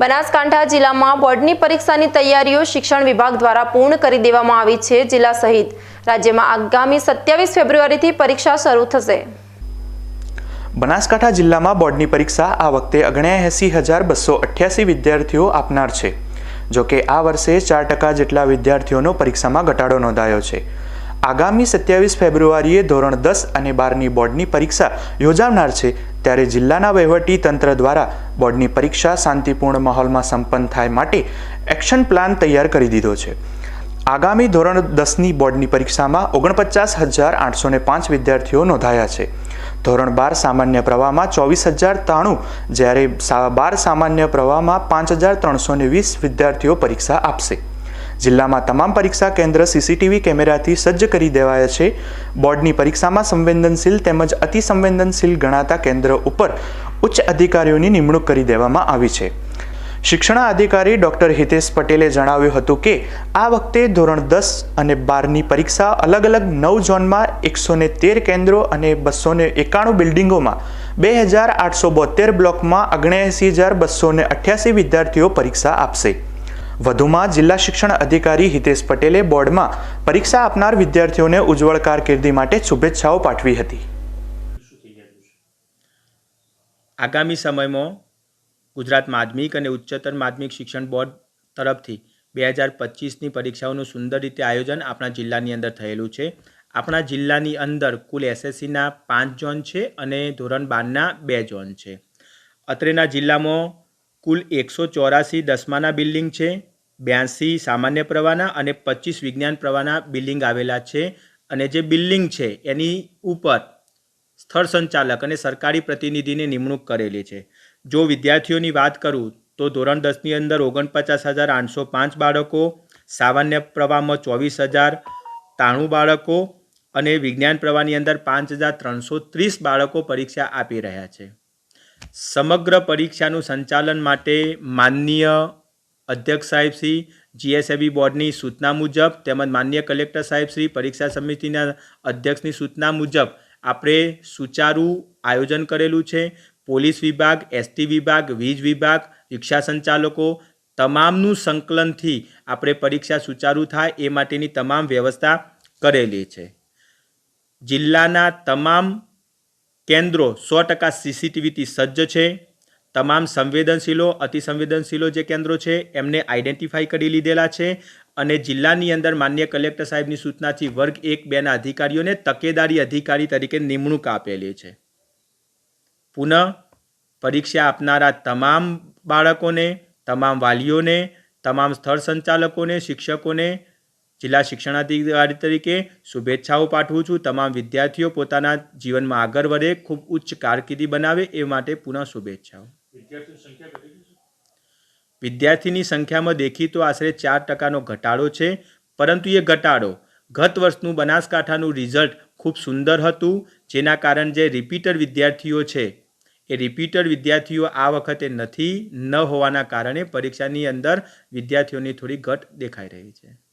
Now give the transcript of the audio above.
બનાસકાંઠા જિલ્લામાં બોર્ડની પરીક્ષાની તૈયારીઓ શિક્ષણ વિભાગ દ્વારા પૂર્ણ કરી દેવામાં આવી છે જિલ્લા સહિત. રાજ્યમાં આગામી સત્યાવીસ ફેબ્રુઆરીથી પરીક્ષા શરૂ થશે. બનાસકાંઠા જિલ્લામાં બોર્ડની પરીક્ષા આ વખતે ઓગણ્યાએંસી હજાર બસો અઠ્યાસી વિદ્યાર્થીઓ આપનાર છે. જોકે આ વર્ષે ચાર ટકા જેટલા વિદ્યાર્થીઓનો પરીક્ષામાં ઘટાડો નોંધાયો છે. આગામી સત્યાવીસ ફેબ્રુઆરીએ ધોરણ દસ અને બારની બોર્ડની પરીક્ષા યોજાનાર છે ત્યારે જિલ્લાના વહીવટી તંત્ર દ્વારા બોર્ડની પરીક્ષા શાંતિપૂર્ણ માહોલમાં સંપન્ન થાય માટે એક્શન પ્લાન તૈયાર કરી દીધો છે. આગામી ધોરણ દસની બોર્ડની પરીક્ષામાં ઓગણપચાસ હજાર આઠસો ને પાંચ વિદ્યાર્થીઓ નોંધાયા છે. ધોરણ બાર સામાન્ય પ્રવાહમાં ચોવીસ હજાર ત્રાણું, જ્યારે બાર સામાન્ય પ્રવાહમાં પાંચ હજાર ત્રણસો વીસ વિદ્યાર્થીઓ પરીક્ષા આપશે. જિલ્લામાં તમામ પરીક્ષા કેન્દ્ર સીસીટીવી કેમેરાથી સજ્જ કરી દેવાયા છે. બોર્ડની પરીક્ષામાં સંવેદનશીલ તેમજ અતિસંવેદનશીલ ગણાતા કેન્દ્ર ઉપર ઉચ્ચ અધિકારીઓની નિમણૂક કરી દેવામાં આવી છે. શિક્ષણાધિકારી ડૉક્ટર હિતેશ પટેલે જણાવ્યું હતું કે, આ વખતે ધોરણ દસ અને બારની પરીક્ષા અલગ અલગ નવ ઝોનમાં એકસો ને તેર કેન્દ્રો અને બસો ને એકાણું બિલ્ડિંગોમાં, બે હજાર આઠસો બોતેર બ્લોકમાં ઓગણએંસી હજાર બસો ને અઠ્યાસી વિદ્યાર્થીઓ પરીક્ષા આપશે. વધુમાં જિલ્લા શિક્ષણ અધિકારી હિતેશ પટેલે બોર્ડમાં પરીક્ષા આપનાર વિદ્યાર્થીઓને ઉજ્જવળ કારકિર્દી માટે શુભેચ્છાઓ પાઠવી હતી. આગામી સમયમાં ગુજરાત માધ્યમિક અને ઉચ્ચતર માધ્યમિક શિક્ષણ બોર્ડ તરફથી બે હજાર પચીસની પરીક્ષાઓનું સુંદર રીતે આયોજન આપણા જિલ્લાની અંદર થયેલું છે. આપણા જિલ્લાની અંદર કુલ એસએસસીના પાંચ ઝોન છે અને ધોરણ બારના બે ઝોન છે. અત્રેના જિલ્લામાં કુલ એકસો ચોરાસી દસમાના બિલ્ડિંગ છે. બ્યાસી સામાન્ય પ્રવાહના અને પચીસ વિજ્ઞાન પ્રવાહના બિલ્ડિંગ આવેલા છે. અને જે બિલ્ડિંગ છે, એની ઉપર સ્થળ સંચાલક અને સરકારી પ્રતિનિધિની નિમણૂક કરેલી છે. જો વિદ્યાર્થીઓની વાત કરું, તો ધોરણ દસની અંદર ઓગણપચાસ હજાર આઠસો પાંચ બાળકો, સામાન્ય પ્રવાહમાં ચોવીસ હજાર ત્રાણું બાળકો અને વિજ્ઞાન પ્રવાહની અંદર પાંચ હજાર ત્રણસો ત્રીસ બાળકો પરીક્ષા આપી રહ્યા છે. સમગ્ર પરીક્ષાનું સંચાલન માટે માનનીય અધ્યક્ષ સાહેબ શ્રી જીએસએબી બોર્ડની સૂચના મુજબ તેમજ માન્ય કલેક્ટર સાહેબ શ્રી, પરીક્ષા સમિતિના અધ્યક્ષની સૂચના મુજબ આપણે સુચારુ આયોજન કરેલું છે. પોલીસ વિભાગ એસટી વિભાગ, વીજ વિભાગ, રિક્ષા સંચાલકો તમામનું સંકલનથી આપણે પરીક્ષા સુચારુ થાય એ માટેની તમામ વ્યવસ્થા કરેલી છે. જિલ્લાના તમામ કેન્દ્રો સો ટકા સીસીટીવીથી સજ્જ છે. તમામ સંવેદનશીલો, અતિસંવેદનશીલો જે કેન્દ્રો છે, એમને આઈડેન્ટિફાઈ કરી લીધેલા છે અને જિલ્લાની અંદર માન્ય કલેક્ટર સાહેબની સૂચનાથી વર્ગ એક બેના અધિકારીઓને તકેદારી અધિકારી તરીકે નિમણૂક આપેલી છે. પુનઃ પરીક્ષા આપનારા તમામ બાળકોને, તમામ વાલીઓને, તમામ સ્થળ સંચાલકોને, શિક્ષકોને, જિલ્લા શિક્ષણાધિકારી તરીકે શુભેચ્છાઓ પાઠવું છું. તમામ વિદ્યાર્થીઓ પોતાના જીવનમાં આગળ વધે, ખૂબ ઉચ્ચ કારકિર્દી બનાવે એ માટે પુનઃ શુભેચ્છાઓ. વિદ્યાર્થીની સંખ્યામાં દેખીતો આશરે ચાર ટકાનો ઘટાડો છે, પરંતુ એ ઘટાડો ગત વર્ષનું બનાસકાંઠાનું રિઝલ્ટ ખૂબ સુંદર હતું, જેના કારણે જે રિપીટર વિદ્યાર્થીઓ છે, એ રિપીટર વિદ્યાર્થીઓ આ વખતે નથી, ન હોવાના કારણે પરીક્ષાની અંદર વિદ્યાર્થીઓની થોડી ઘટ દેખાઈ રહી છે.